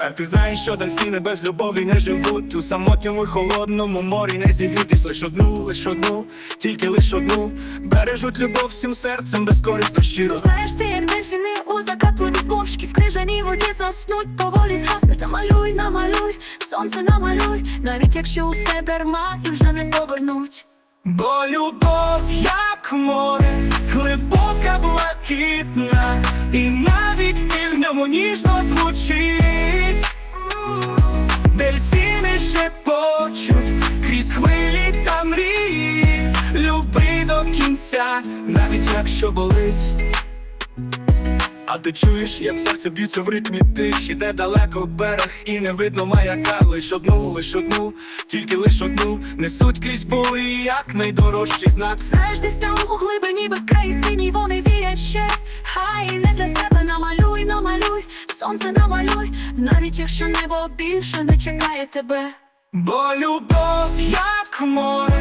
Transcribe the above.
А ти знаєш, що дельфіни без любові не живуть. У самотньому холодному морі не зігрітись. Лиш одну, лиш одну, тільки лиш одну. Бережуть любов всім серцем безкорисно щиро. Знаєш ти, як дельфіни у закаплені мовчки В крижаній воді заснуть, поволі згасне. Намалюй, намалюй, сонце намалюй. Навіть якщо усе дарма і вже не повернуть. Бо любов, як море, глибока, блакитна, і навіть біль в ньому ніжно звучить. Кінця, навіть якщо болить. А ти чуєш, як серце б'ється в ритмі тиші, де далеко берег і не видно маяка, лиш одну, лиш одну, тільки лиш одну несуть крізь бурі, як найдорожчий знак. Знаєш, десь там у глибині безкраї синій вони віять ще Хай не для себе намалюй, намалюй, сонце намалюй Навіть якщо небо більше не чекає тебе Бо любов, як море.